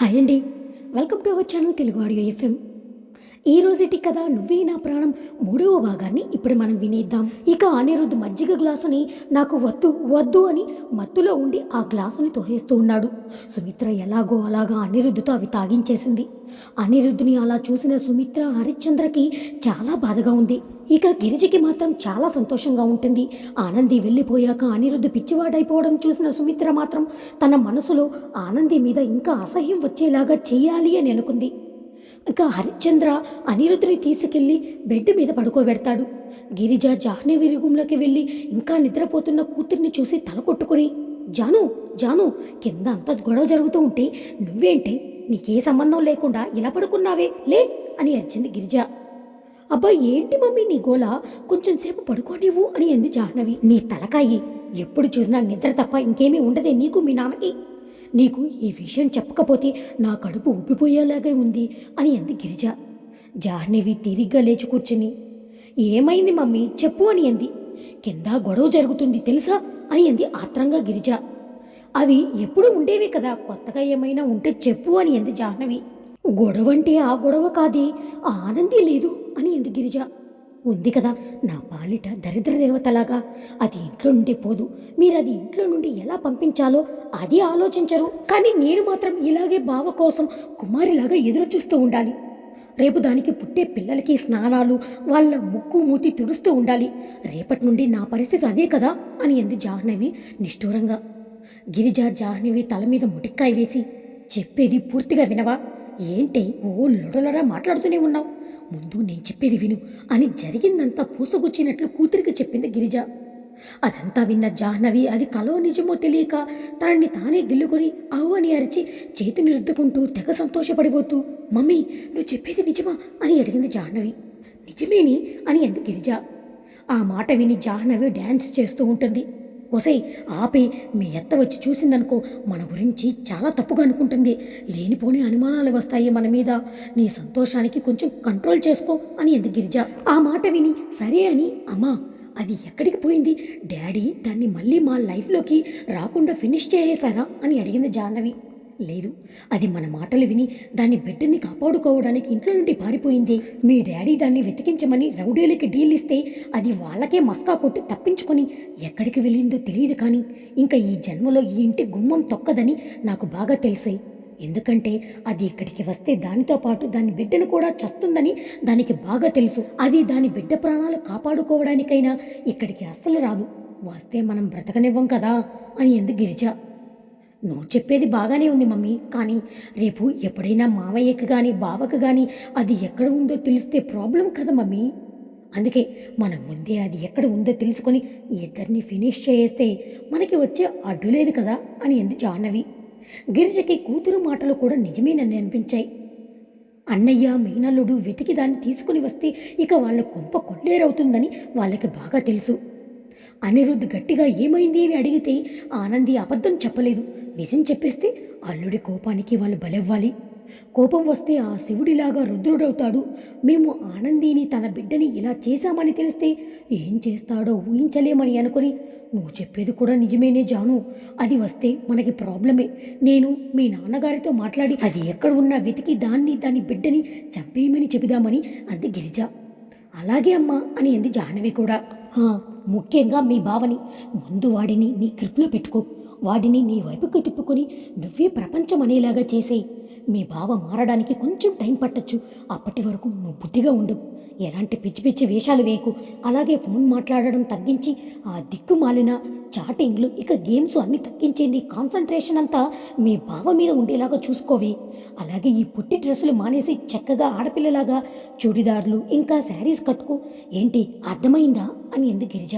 Hi అండి. Welcome to our channel Telugu audio FM. ఈ రోజుటి కథ నువ్వే నా ప్రాణం మూడవ భాగాన్ని ఇప్పుడు మనం వినేద్దాం. ఇక అనిరుద్ధ్ మజ్జిగ గ్లాసుని నాకు వద్దు వద్దు అని మత్తులో ఉండి ఆ గ్లాసుని తోహేస్తూ ఉన్నాడు. సుమిత్ర ఎలాగో అలాగా అనిరుద్ధతో అవి తాగించేసింది. అనిరుద్ధుని అలా చూసిన సుమిత్ర హరిశ్చంద్రకి చాలా బాధగా ఉంది. ఇక గిరిజకి మాత్రం చాలా సంతోషంగా ఉంటుంది. ఆనంది వెళ్ళిపోయాక అనిరుద్ధ్ పిచ్చివాడైపోవడం చూసిన సుమిత్ర మాత్రం తన మనసులో ఆనంది మీద ఇంకా అసహ్యం వచ్చేలాగా చేయాలి అని అనుకుంది. ఇక హరిశ్చంద్ర అనిరుద్ధిని తీసుకెళ్ళి బెడ్ మీద పడుకోబెడతాడు. గిరిజ జాహ్నవి రూమ్లోకి వెళ్ళి ఇంకా నిద్రపోతున్న కూతుర్ని చూసి తల కొట్టుకుని జాను జాను కింద అంతా గొడవ జరుగుతూ ఉంటే నువ్వేంటి? నీకే సంబంధం లేకుండా ఇలా పడుకున్నావే? లే అని అరిచింది గిరిజ. అబ్బా ఏంటి మమ్మీ నీ గోళ? కొంచెం సేపు పడుకోనివ్వు అని అంది జాహ్నవి నీ తలకాయి ఎప్పుడు చూసినా నిద్ర తప్ప ఇంకేమీ ఉండదే నీకు మీ నాన్నకి. నీకు ఈ విషయం చెప్పకపోతే నా కడుపు ఉబ్బిపోయేలాగే ఉంది అని అంది గిరిజ. జాహ్నవి తిరిగ్గా లేచి కూర్చుని ఏమైంది మమ్మీ? చెప్పు అని అంది. కింద గొడవ జరుగుతుంది తెలుసా? అని అంది ఆత్రంగా గిరిజ. అవి ఎప్పుడు ఉండేవి కదా కొత్తగా ఏమైనా ఉంటే చెప్పు అని అంది జాహ్నవి. గొడవ అంటే ఆ గొడవ కాదే ఆనంది లేదు అని అంది గిరిజ. ఉంది కదా నా పాలిట దరిద్ర దేవతలాగా అది ఇంట్లో నుండి పోదు. మీరు అది ఇంట్లో నుండి ఎలా పంపించాలో అది ఆలోచించరు. కానీ నేను మాత్రం ఇలాగే బావ కోసం కుమారిలాగా ఎదురు చూస్తూ ఉండాలి. రేపు దానికి పుట్టే పిల్లలకి స్నానాలు వాళ్ళ ముక్కు మూతి తుడుస్తూ ఉండాలి. రేపటి నుండి నా పరిస్థితి అదే కదా అని అంది జాహ్నవి నిష్ఠూరంగా. గిరిజ జాహ్నవి తల మీద ముటిక్కాయ వేసి చెప్పేది పూర్తిగా వినవా? ఏంటి? ఓ లొడలొడ మాట్లాడుతూనే ఉన్నావు ముందు నేను చెప్పేది విను అని జరిగిందంతా పూసగుచ్చినట్లు కూతురికి చెప్పింది గిరిజ అదంతా విన్న జాహ్నవి అది కలో నిజమో తెలియక తనని తానే గిల్లుకొని అవు అని అరిచి చేతిని రుద్దుకుంటూ తెగ సంతోషపడిపోతూ మమ్మీ నువ్వు చెప్పేది నిజమా అని అడిగింది జాహ్నవి నిజమేని అని అంది గిరిజ ఆ మాట విని జాహ్నవి డ్యాన్స్ చేస్తూ ఉంటుంది ఒసై ఆపి మీ ఎత్త వచ్చి చూసిందనుకో మన గురించి చాలా తప్పుగా అనుకుంటుంది. లేనిపోని అనుమానాలు వస్తాయి మన మీద. నీ సంతోషానికి కొంచెం కంట్రోల్ చేసుకో అని అంది గిరిజ. ఆ మాట విని సరే అని అమ్మా అది ఎక్కడికి పోయింది? డాడీ దాన్ని మళ్ళీ మా లైఫ్లోకి రాకుండా ఫినిష్ చేసేశారా? అని అడిగింది జాహ్నవి. లేదు. అది మన మాటలు విని దాని బిడ్డని కాపాడుకోవడానికి ఇంట్లో నుండి పారిపోయింది. మీ డాడీ దాన్ని వెతికించమని రౌడీలకి డీల్ ఇస్తే అది వాళ్ళకే మస్కా కొట్టి తప్పించుకొని ఎక్కడికి వెళ్ళిందో తెలియదు కానీ ఇంకా ఈ జన్మలో ఈ ఇంటి గుమ్మం తొక్కదని నాకు బాగా తెలిసాయి. ఎందుకంటే అది ఇక్కడికి వస్తే దానితో పాటు దాని బిడ్డను కూడా చస్తుందని దానికి బాగా తెలుసు. అది దాని బిడ్డ ప్రాణాలు కాపాడుకోవడానికైనా ఇక్కడికి అస్సలు రాదు. వస్తే మనం బ్రతకనివ్వం కదా అని ఎందు గిరిజ. నువ్వు చెప్పేది బాగానే ఉంది మమ్మీ. కానీ రేపు ఎప్పుడైనా మామయ్యకి కానీ బావకు కానీ అది ఎక్కడ ఉందో తెలిస్తే ప్రాబ్లం కదా మమ్మీ. అందుకే మనం ముందే అది ఎక్కడ ఉందో తెలుసుకొని ఇద్దరిని ఫినిష్ చేస్తే మనకి వచ్చే అడ్డు లేదు కదా అని అంది జాహ్నవి. గిరిజకి కూతురు మాటలు కూడా నిజమేనని అనిపించాయి. అన్నయ్య మీనల్లుడు వెతికి దాన్ని తీసుకుని వస్తే ఇక వాళ్ళ కొంప కొల్లేరవుతుందని వాళ్ళకి బాగా తెలుసు. అనిరుద్ధ్ గట్టిగా ఏమైంది అని అడిగితే ఆనంది అబద్ధం చెప్పలేదు. నిజం చెప్పేస్తే అల్లుడి కోపానికి వాళ్ళు బలెవ్వాలి. కోపం వస్తే ఆ శివుడిలాగా రుద్రుడవుతాడు. మేము ఆనందిని తన బిడ్డని ఇలా చేశామని తెలిస్తే ఏం చేస్తాడో ఊహించలేమని అనుకుని నువ్వు చెప్పేది కూడా నిజమేనే జాను. అది వస్తే మనకి ప్రాబ్లమే. నేను మీ నాన్నగారితో మాట్లాడి అది ఎక్కడ ఉన్నా వెతికి దాన్ని దాని బిడ్డని చంపేయమని చెబుదామని అంది గిరిజ. అలాగే అమ్మా అని అంది జాహ్నవి కూడా. ముఖ్యంగా మీ బావని. ముందు వాడిని నీ గ్రిప్లో పెట్టుకో. వాడిని నీ వైపుకు తిప్పుకొని నువ్వే ప్రపంచం అనేలాగా చేసేయి. మీ బావ మారడానికి కొంచెం టైం పట్టొచ్చు. అప్పటి వరకు నువ్వు బుద్ధిగా ఉండు. ఎలాంటి పిచ్చి పిచ్చి వేషాలు వేయకు. అలాగే ఫోన్ మాట్లాడడం తగ్గించి ఆ దిక్కు మాలిన చాటింగ్లు ఇక గేమ్స్ అన్నీ తగ్గించేయండి కాన్సన్ట్రేషన్ అంతా మీ బావ మీద ఉండేలాగా చూసుకోవి. అలాగే ఈ పుట్టి డ్రెస్సులు మానేసి చక్కగా ఆడపిల్లలాగా చూడిదార్లు ఇంకా శారీస్ కట్టుకో. ఏంటి అర్థమైందా? అని ఎందు గిరిజ.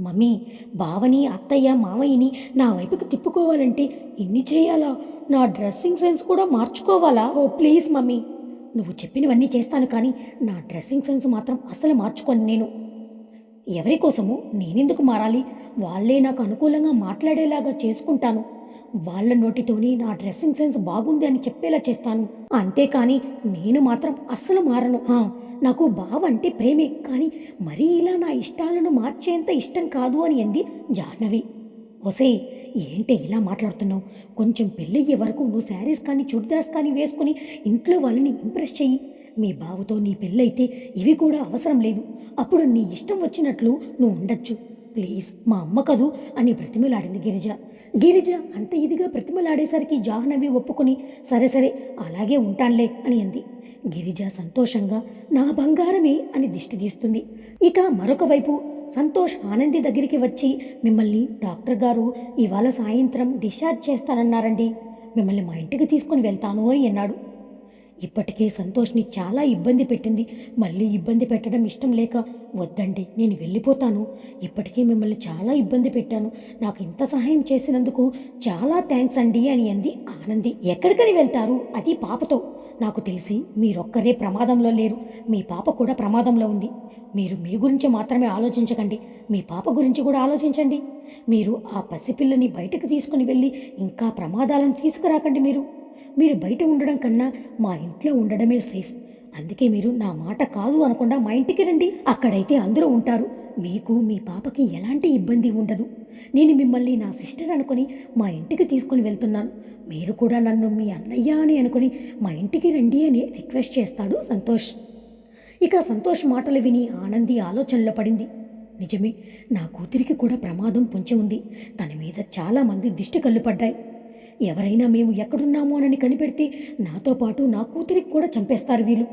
మమ్మీ బావని అత్తయ్య మావయ్యని నా వైపుకి తిప్పుకోవాలంటే ఇన్ని చేయాలా? నా డ్రెస్సింగ్ సెన్స్ కూడా మార్చుకోవాలా? Oh please mummy. నువ్వు చెప్పినవన్నీ చేస్తాను కానీ నా డ్రెస్సింగ్ సెన్స్ మాత్రం అస్సలు మార్చుకోను నేను. ఎవరి కోసము నేనెందుకు మారాలి? వాళ్ళే నాకు అనుకూలంగా మాట్లాడేలాగా చేసుకుంటాను. వాళ్ళ నోటితోని నా డ్రెస్సింగ్ సెన్స్ బాగుంది అని చెప్పేలా చేస్తాను. అంతేకాని నేను మాత్రం అస్సలు మారను. నాకు బావ అంటే ప్రేమే. కానీ మరీ ఇలా నా ఇష్టాలను మార్చేంత ఇష్టం కాదు అని అంది జాహ్నవి. ఒసే ఏంటి ఇలా మాట్లాడుతున్నావు? కొంచెం పెళ్ళయ్యే వరకు నువ్వు శారీస్ కానీ చుడిదార్స్ కానీ వేసుకుని ఇంట్లో వాళ్ళని ఇంప్రెస్ చెయ్యి. మీ బావతో నీ పెళ్ళైతే ఇవి కూడా అవసరం లేదు. అప్పుడు నీ ఇష్టం వచ్చినట్లు నువ్వు ఉండొచ్చు. ప్లీజ్ మా అమ్మ కదూ అని బ్రతిమలాడింది గిరిజ. గిరిజ అంత ఇదిగా బ్రతిమలాడేసరికి జాహ్నవి ఒప్పుకొని సరే సరే అలాగే ఉంటానులే అని అంది. గిరిజ సంతోషంగా నా బంగారమే అని దిష్టి తీస్తుంది. ఇక మరొక వైపు సంతోష్ ఆనంది దగ్గరికి వచ్చి మిమ్మల్ని డాక్టర్ గారు ఇవాళ సాయంత్రం డిశ్చార్జ్ చేస్తానన్నారండి. మిమ్మల్ని మా ఇంటికి తీసుకొని వెళ్తాను అని అన్నాడు. ఇప్పటికే సంతోష్ని చాలా ఇబ్బంది పెట్టింది. మళ్ళీ ఇబ్బంది పెట్టడం ఇష్టం లేక వద్దండి నేను వెళ్ళిపోతాను. ఇప్పటికే మిమ్మల్ని చాలా ఇబ్బంది పెట్టాను. నాకు ఇంత సహాయం చేసినందుకు చాలా థ్యాంక్స్ అండి అని అంది ఆనంది. ఎక్కడికని వెళ్తారు? అది పాపతో. నాకు తెలిసి మీరొక్కరే ప్రమాదంలో లేరు. మీ పాప కూడా ప్రమాదంలో ఉంది. మీరు మీ గురించి మాత్రమే ఆలోచించకండి. మీ పాప గురించి కూడా ఆలోచించండి. మీరు ఆ పసిపిల్లని బయటకు తీసుకుని వెళ్ళి ఇంకా ప్రమాదాలను తీసుకురాకండి మీరు. మీరు బయట ఉండడం కన్నా మా ఇంట్లో ఉండడమే సేఫ్. అందుకే మీరు నా మాట కాదు అనకుండా మా ఇంటికి రండి. అక్కడైతే అందరూ ఉంటారు. మీకు మీ పాపకి ఎలాంటి ఇబ్బంది ఉండదు. నేను మిమ్మల్ని నా సిస్టర్ అనుకుని మా ఇంటికి తీసుకుని వెళ్తున్నాను. మీరు కూడా నన్ను మీ అన్నయ్య అని అనుకుని మా ఇంటికి రండి అని రిక్వెస్ట్ చేస్తాడు సంతోష్. ఇక సంతోష్ మాటలు విని ఆనంది ఆలోచనలో పడింది. నిజమే నా కూతురికి కూడా ప్రమాదం పొంచి ఉంది. తన మీద చాలామంది దిష్టి కళ్ళు పడ్డాయి. ఎవరైనా మేము ఎక్కడున్నాము అనని కనిపెడితే నాతో పాటు నా కూతురికి కూడా చంపేస్తారు వీళ్ళు.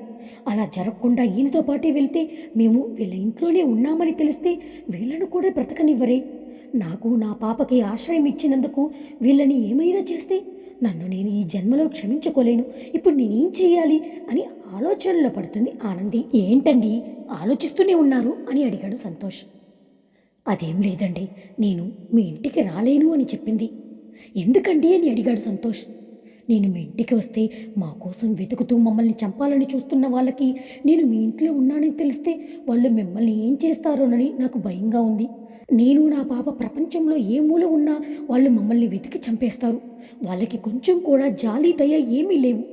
అలా జరగకుండా ఈయనతో పాటే వెళ్తే మేము వీళ్ళ ఇంట్లోనే ఉన్నామని తెలిస్తే వీళ్ళను కూడా బ్రతకనివ్వరే. నాకు నా పాపకి ఆశ్రయం ఇచ్చినందుకు వీళ్ళని ఏమైనా చేస్తే నన్ను నేను ఈ జన్మలో క్షమించుకోలేను. ఇప్పుడు నేనేం చేయాలి అని ఆలోచనలో పడుతుంది ఆనంది. ఏంటండి? ఆలోచిస్తూనే ఉన్నారు అని అడిగాడు సంతోష్. అదేం లేదండి నేను మీ ఇంటికి రాలేను అని చెప్పింది. ఎందుకండి అని అడిగాడు సంతోష్. నేను మీ ఇంటికి వస్తే మా కోసం వెతుకుతూ మమ్మల్ని చంపాలని చూస్తున్న వాళ్ళకి నేను మీ ఇంట్లో ఉన్నానని తెలిస్తే వాళ్ళు మిమ్మల్ని ఏం చేస్తారోనని నాకు భయంగా ఉంది. నేను నా పాప ప్రపంచంలో ఏ మూల ఉన్నా వాళ్ళు మమ్మల్ని వెతికి చంపేస్తారు. వాళ్ళకి కొంచెం కూడా జాలి దయ ఏమీ లేవు.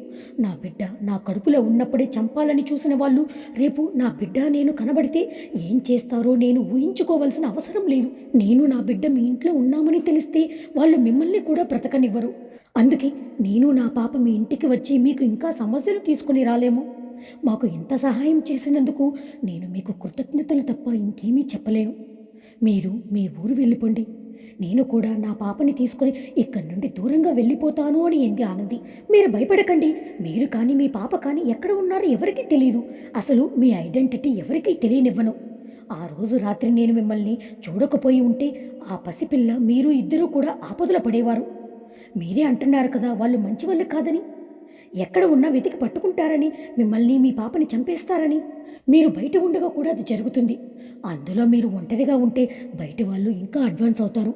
నా బిడ్డ నా కడుపులో ఉన్నప్పుడే చంపాలని చూసిన వాళ్ళు రేపు నా బిడ్డ నేను కనబడితే ఏం చేస్తారో నేను ఊహించుకోవాల్సిన అవసరం లేదు. నేను నా బిడ్డ మీ ఇంట్లో ఉన్నామని తెలిస్తే వాళ్ళు మిమ్మల్ని కూడా బ్రతకనివ్వరు. అందుకే నేను నా పాప మీ ఇంటికి వచ్చి మీకు ఇంకా సమస్యలు తీసుకుని రాలేము. మాకు ఇంత సహాయం చేసినందుకు నేను మీకు కృతజ్ఞతలు తప్ప ఇంకేమీ చెప్పలేను. మీరు మీ ఊరు వెళ్ళిపోండి. నేను కూడా నా పాపని తీసుకొని ఇక్కడి నుండి దూరంగా వెళ్ళిపోతాను అని ఎంది ఆనంది. మీరు భయపడకండి. మీరు కానీ మీ పాప కానీ ఎక్కడ ఉన్నారో ఎవరికీ తెలియదు అసలు మీ ఐడెంటిటీ ఎవరికీ తెలియనివ్వను. ఆ రోజు రాత్రి నేను మిమ్మల్ని చూడకపోయి ఉంటే ఆ పసిపిల్ల మీరు ఇద్దరూ కూడా ఆపదల పడేవారు. మీరే అంటున్నారు కదా వాళ్ళు మంచి వాళ్ళు కాదని. ఎక్కడ ఉన్నా వెతికి పట్టుకుంటారని మిమ్మల్ని మీ పాపని చంపేస్తారని. మీరు బయట ఉండగా కూడా అది జరుగుతుంది. అందులో మీరు ఒంటరిగా ఉంటే బయట వాళ్ళు ఇంకా అడ్వాన్స్ అవుతారు.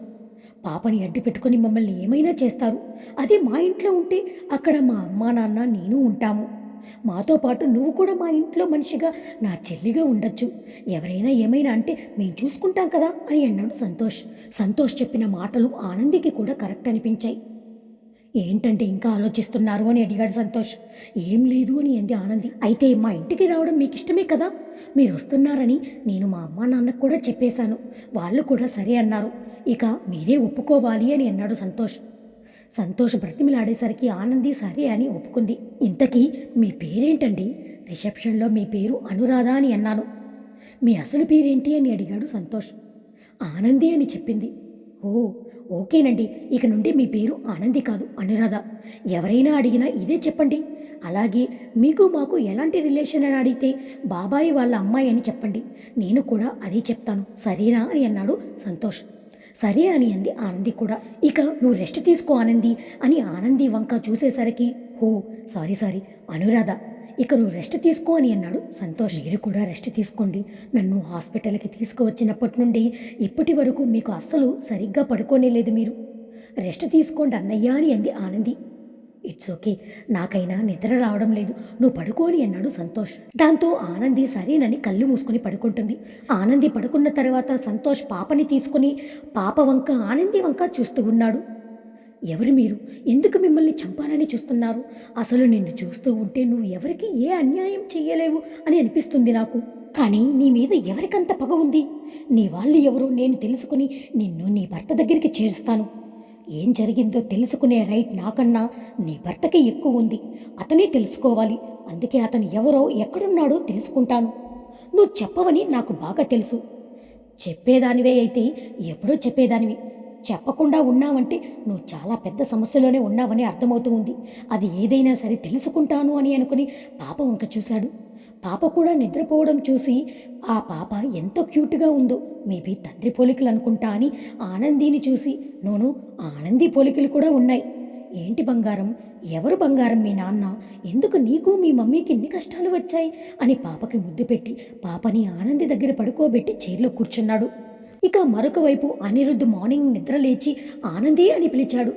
పాపని అడ్డు పెట్టుకొని మమ్మల్ని ఏమైనా చేస్తారు. అదే మా ఇంట్లో ఉంటే అక్కడ మా అమ్మా నాన్న నేను ఉంటాము. మాతో పాటు నువ్వు కూడా మా ఇంట్లో మనిషిగా నా చెల్లిగా ఉండొచ్చు. ఎవరైనా ఏమైనా అంటే మేము చూసుకుంటాం కదా అని అన్నాడు సంతోష్. సంతోష్ చెప్పిన మాటలు ఆనందికి కూడా కరెక్ట్ అనిపించాయి. ఏంటంటే ఇంకా ఆలోచిస్తున్నారు అని అడిగాడు సంతోష్. ఏం లేదు అని అంది ఆనంది. అయితే మా ఇంటికి రావడం మీకు ఇష్టమే కదా? మీరు వస్తున్నారని నేను మా అమ్మా నాన్నకు కూడా చెప్పేశాను. వాళ్ళు కూడా సరే అన్నారు. ఇక మీరే ఒప్పుకోవాలి అని అన్నాడు సంతోష్. సంతోష్ బ్రతిమిలాడేసరికి ఆనంది సరే అని ఒప్పుకుంది. ఇంతకీ మీ పేరేంటండి? రిసెప్షన్లో మీ పేరు అనురాధ అని అన్నాను. మీ అసలు పేరేంటి అని అడిగాడు సంతోష్. ఆనంది అని చెప్పింది. ఓ ఓకేనండి ఇక నుండి మీ పేరు ఆనంది కాదు అనురాధ. ఎవరైనా అడిగినా ఇదే చెప్పండి. అలాగే మీకు మాకు ఎలాంటి రిలేషన్ అని అడిగితే బాబాయి వాళ్ళ అమ్మాయి అని చెప్పండి. నేను కూడా అదే చెప్తాను. సరేనా అని అన్నాడు సంతోష్. సరే అని అంది ఆనంది కూడా. ఇక నువ్వు రెస్ట్ తీసుకో ఆనంది అని ఆనంది వంక చూసేసరికి హో సారీ సారీ అనురాధ. ఇక నువ్వు రెస్ట్ తీసుకో అని అన్నాడు. సంతోష్ మీరు కూడా రెస్ట్ తీసుకోండి. నన్ను హాస్పిటల్కి తీసుకువచ్చినప్పటి నుండి ఇప్పటి వరకు మీకు అస్సలు సరిగ్గా పడుకోనే లేదు మీరు. రెస్ట్ తీసుకోండి అన్నయ్య అని అంది ఆనంది. ఇట్స్ ఓకే నాకైనా నిద్ర రావడం లేదు. నువ్వు పడుకోని అన్నాడు సంతోష్. దాంతో ఆనంది సరేనని కళ్ళు మూసుకొని పడుకుంటుంది. ఆనంది పడుకున్న తర్వాత సంతోష్ పాపని తీసుకుని పాప వంక ఆనంది వంక చూస్తూ ఉన్నాడు. ఎవరు మీరు? ఎందుకు మిమ్మల్ని చంపాలని చూస్తున్నారు? అసలు నిన్ను చూస్తూ ఉంటే నువ్వు ఎవరికి ఏ అన్యాయం చెయ్యలేవు అని అనిపిస్తుంది నాకు. కానీ నీ మీద ఎవరికంత పగ ఉంది? నీ వాళ్ళు ఎవరో నేను తెలుసుకుని నిన్ను నీ భర్త దగ్గరికి చేరుస్తాను. ఏం జరిగిందో తెలుసుకునే రైట్ నాకన్నా నీ భర్తకి ఎక్కువ ఉంది. అతనే తెలుసుకోవాలి. అందుకే అతను ఎవరో ఎక్కడున్నాడో తెలుసుకుంటాను. నువ్వు చెప్పవని నాకు బాగా తెలుసు. చెప్పేదానివే అయితే ఎప్పుడో చెప్పేదానివి. చెప్పకుండా ఉన్నావంటే నువ్వు చాలా పెద్ద సమస్యలోనే ఉన్నావని అర్థమవుతూ ఉంది. అది ఏదైనా సరే తెలుసుకుంటాను అని అనుకుని పాప వంక చూశాడు. పాప కూడా నిద్రపోవడం చూసి ఆ పాప ఎంత క్యూట్గా ఉందో మేబీ తండ్రి పోలికలు అనుకుంటా అని ఆనందిని చూసి నోను ఆనంది పోలికలు కూడా ఉన్నాయి. ఏంటి బంగారం? ఎవరు బంగారం మీ నాన్న? ఎందుకు నీకు మీ మమ్మీకి ఎన్ని కష్టాలు వచ్చాయి? అని పాపకి ముద్దు పెట్టి పాపని ఆనంది దగ్గర పడుకోబెట్టి చైర్లో కూర్చున్నాడు. ఇక మరొక వైపు అనిరుద్ధ్ మార్నింగ్ నిద్ర లేచి ఆనంది అని పిలిచాడు.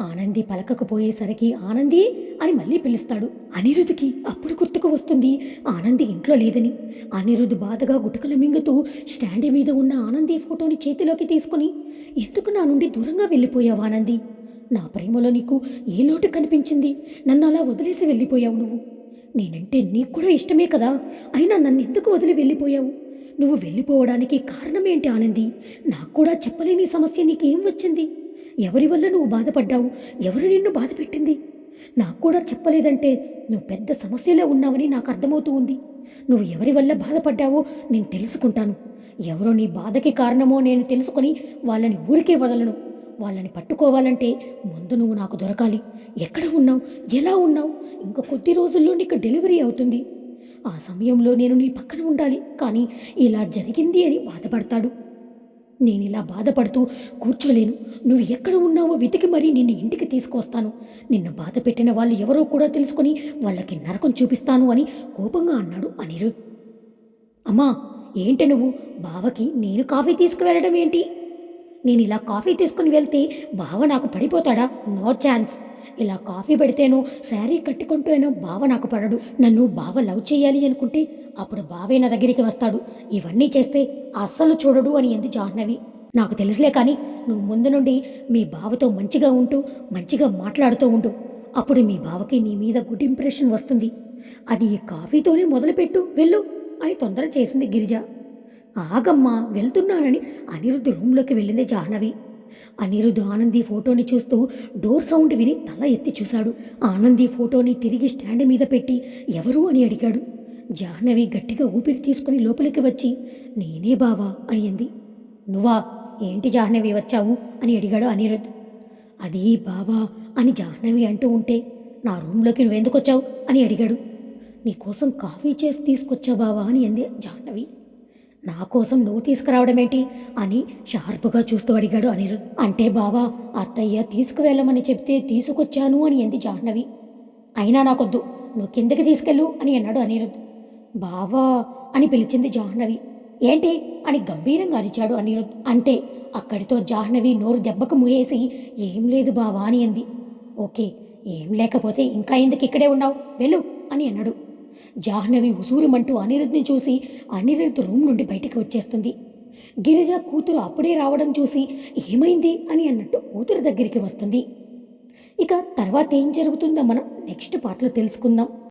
ఆనంది పలకకపోయేసరికి ఆనంది అని మళ్ళీ పిలుస్తాడు. అనిరుద్ధ్కి అప్పుడు గుర్తుకు వస్తుంది ఆనంది ఇంట్లో లేదని. అనిరుద్ధ్ బాధగా గుటకలు మింగుతూ స్టాండ్ మీద ఉన్న ఆనంది ఫోటోని చేతిలోకి తీసుకుని ఎందుకు నా నుండి దూరంగా వెళ్ళిపోయావు ఆనంది? నా ప్రేమలో నీకు ఏ లోటు కనిపించింది? నన్ను అలా వదిలేసి వెళ్ళిపోయావు నువ్వు. నేనంటే నీకు కూడా ఇష్టమే కదా? అయినా నన్ను ఎందుకు వదిలి వెళ్ళిపోయావు? నువ్వు వెళ్ళిపోవడానికి కారణం ఏంటి ఆనంది? నాకు కూడా చెప్పలేని సమస్య నీకేం వచ్చింది? ఎవరి వల్ల నువ్వు బాధపడ్డావు? ఎవరు నిన్ను బాధ పెట్టింది? నాకు కూడా చెప్పలేదంటే నువ్వు పెద్ద సమస్యలో ఉన్నావని నాకు అర్థమవుతూ ఉంది. నువ్వు ఎవరి వల్ల బాధపడ్డావో నేను తెలుసుకుంటాను. ఎవరో నీ బాధకి కారణమో నేను తెలుసుకొని వాళ్ళని ఊరికే వదలను. వాళ్ళని పట్టుకోవాలంటే ముందు నువ్వు నాకు దొరకాలి. ఎక్కడ ఉన్నావు? ఎలా ఉన్నావు? ఇంకా కొద్ది రోజుల్లో నీకు డెలివరీ అవుతుంది. ఆ సమయంలో నేను నీ పక్కన ఉండాలి కానీ ఇలా జరిగింది అని బాధపడతాడు. నేను ఇలా బాధపడుతూ కూర్చోలేను. నువ్వు ఎక్కడ ఉన్నావో వెతికి మరీ నిన్ను ఇంటికి తీసుకొస్తాను. నిన్ను బాధ పెట్టిన వాళ్ళు ఎవరో కూడా తెలుసుకొని వాళ్ళకి నరకం చూపిస్తాను అని కోపంగా అన్నాడు అనిరుద్. అమ్మా ఏంటి నువ్వు? బావకి నేను కాఫీ తీసుకువెళ్ళడం ఏంటి? నేను ఇలా కాఫీ తీసుకుని వెళ్తే బావ నాకు పడిపోతాడా? No chance. ఇలా కాఫీ పెడితేనో శారీ కట్టుకుంటూనో బావ నాకు పడడు. నన్ను బావ లవ్ చేయాలి అనుకుంటే అప్పుడు బావే నా దగ్గరికి వస్తాడు. ఇవన్నీ చేస్తే అస్సలు చూడడు అని ఎందు జాహ్నవి. నాకు తెలుసులే కానీ నువ్వు ముందు నుండి మీ బావతో మంచిగా ఉంటూ మంచిగా మాట్లాడుతూ ఉండు. అప్పుడు మీ బావకి నీ మీద గుడ్ ఇంప్రెషన్ వస్తుంది. అది ఈ కాఫీతోనే మొదలుపెట్టు వెళ్ళు అని తొందర చేసింది గిరిజ. ఆగమ్మా వెళ్తున్నానని అనిరుద్ధ్ రూమ్లోకి వెళ్ళింది జాహ్నవి. అనిరుద్ధ ఆనంది ఫోటోని చూస్తూ డోర్ సౌండ్ విని తల ఎత్తి చూశాడు. ఆనంది ఫోటోని తిరిగి స్టాండ్ మీద పెట్టి ఎవరు? అని అడిగాడు. జాహ్నవి గట్టిగా ఊపిరి తీసుకుని లోపలికి వచ్చి నేనే బావా అయ్యింది. నువ్వా? ఏంటి జాహ్నవి వచ్చావు? అని అడిగాడు అనిరుద్ధ్. అది బావా అని జాహ్నవి అంటూ ఉంటే నా రూమ్లోకి నువ్వెందుకు వచ్చావు అని అడిగాడు. నీకోసం కాఫీ చేసి తీసుకొచ్చా బావా? అని అంది జాహ్నవి. నా కోసం నువ్వు తీసుకురావడమేంటి? అని షార్పుగా చూస్తూ అడిగాడు అనిరుద్. అంటే బావా అత్తయ్య తీసుకువెళ్ళమని చెప్తే తీసుకొచ్చాను అని ఎంది జాహ్నవి. అయినా నాకొద్దు. నువ్వు కిందకి తీసుకెళ్ళు అని అన్నాడు అనిరుద్. బావా అని పిలిచింది జాహ్నవి. ఏంటి? అని గంభీరంగా అరిచాడు అనిరుద్. అంటే అక్కడితో జాహ్నవి నోరు దెబ్బకు మూయేసి ఏం లేదు బావా అని అంది. ఓకే ఏం లేకపోతే ఇంకా ఎందుకు ఇక్కడే ఉన్నావు? వెళ్ళు అని అన్నాడు. జాహ్నవి ఉసూరుమంటూ అనిరుద్ని చూసి అనిరుద్ రూమ్ నుండి బయటికి వచ్చేస్తుంది. గిరిజ కూతురు అప్పుడే రావడం చూసి ఏమైంది అని అన్నట్టు కూతురు దగ్గరికి వస్తుంది. ఇక తర్వాత ఏం జరుగుతుందో మనం నెక్స్ట్ పార్ట్లో తెలుసుకుందాం.